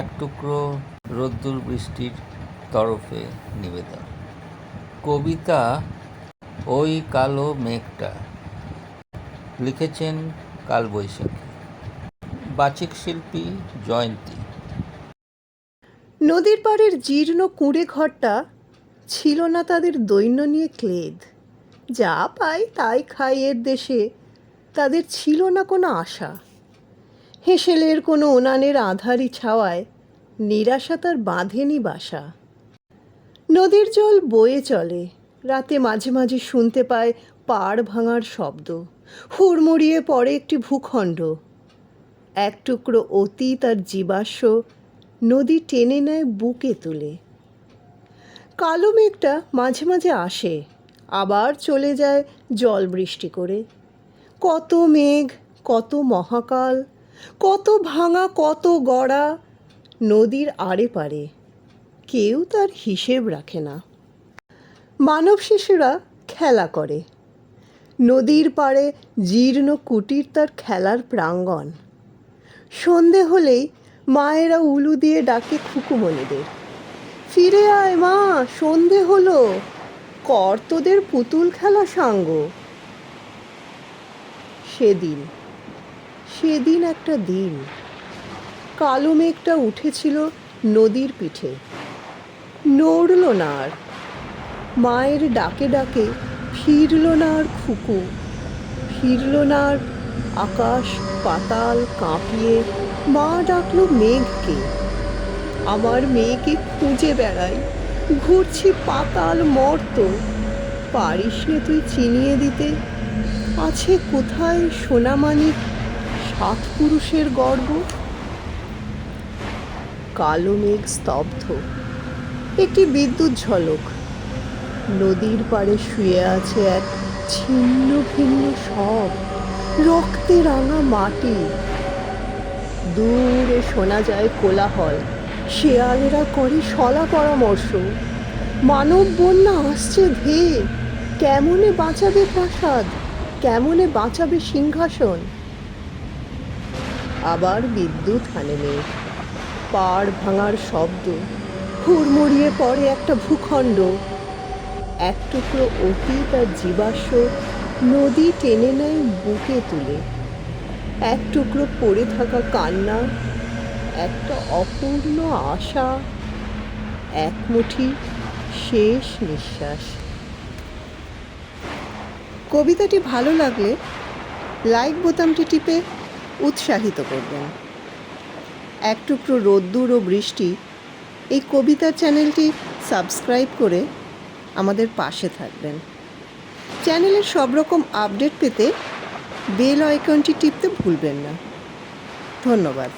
এক টুকরো রোদ্দুর বৃষ্টির তরফে নিবেদন। কবিতা ওই কালো মেঘটা লিখেছেন কালবৈশাখী। বাচিক শিল্পী জয়ন্তী। নদীর পাড়ের জীর্ণ কুঁড়ে ঘরটা ছিল না তাদের দৈন্য নিয়ে ক্লেদ। যা পায় তাই খায় এর দেশে, তাদের ছিল না কোনো আশা। হেসেলের কোনো উনানের আধারি ছাওয়ায় নিরাশা তার বাঁধেনি বাসা। নদীর জল বয়ে চলে, রাতে মাঝে মাঝে শুনতে পায় পাড় ভাঙার শব্দ। হুড়মুড়িয়ে পড়ে একটি ভূখণ্ড। এক টুকরো অতীত আর জীবাশ্ম নদী টেনে নেয় বুকে তুলে। কালো মেঘটা মাঝে মাঝে আসে, আবার চলে যায় জল বৃষ্টি করে। কত মেঘ, কত মহাকাল কত ভাঙা, কত গড়া নদীর আড়ে পারে কেউ তার হিসেব রাখে না। মানব শিশুরা খেলা করে। নদীর পাড়ে জীর্ণ কুটির তার খেলার প্রাঙ্গণ। সন্ধে হলেই মায়েরা উলু দিয়ে ডাকে খুকুমণিদের। ফিরে আয় মা, সন্ধে হলো। কর তোদের পুতুল খেলা সাঙ্গ। সেদিন সেদিন একটা দিন, কালো মেঘটা উঠেছিল নদীর পিঠে। নড়ল না আর, মায়ের ডাকে ডাকে ফিরল না আর খুকু, ফিরল না আর আকাশ পাতাল কাঁপিয়ে মা ডাকলো মেঘকে, আমার মেয়েকে খুঁজে বেড়াই, ঘুরছি পাতাল মর্ত, পারিস তুই চিনিয়ে দিতে, আছে কোথায় সোনামানিক সাত পুরুষের গর্ব। কালো মেঘ স্তব্ধ। একটি বিদ্যুৎ ঝলক। নদীর পাড়ে শুয়ে আছে এক ছিন্ন ভিন্ন সব। রক্তে রাঙা মাটি। দূরে শোনা যায় কোলাহল। শেয়ালেরা করে সলা পরামর্শ। মানব বন্যা আসছে ধেয়ে। কেমনে বাঁচাবে প্রাসাদ? কেমনে বাঁচাবে সিংহাসন? আবার বিদ্যুৎ হানে মেঘ পাড় ভাঙার শব্দ, হুড়মুড়িয়ে পড়ে একটা ভূখণ্ড। এক টুকরো অতীত আর জীবাশ্ম নদী টেনে নেয় বুকে তুলে। এক টুকরো পড়ে থাকা কান্না, একটা অপূর্ণ আশা, এক মুঠি শেষ নিঃশ্বাস। কবিতাটি ভালো লাগলে, লাইক বোতামটি টিপে উৎসাহিত করবেন। এক টুকরো রোদ্দুর ও বৃষ্টি এই কবিতা চ্যানেলটি সাবস্ক্রাইব করে আমাদের পাশে থাকবেন। চ্যানেলের সব রকম আপডেট পেতে বেল আইকনটি টিপতে ভুলবেন না। ধন্যবাদ।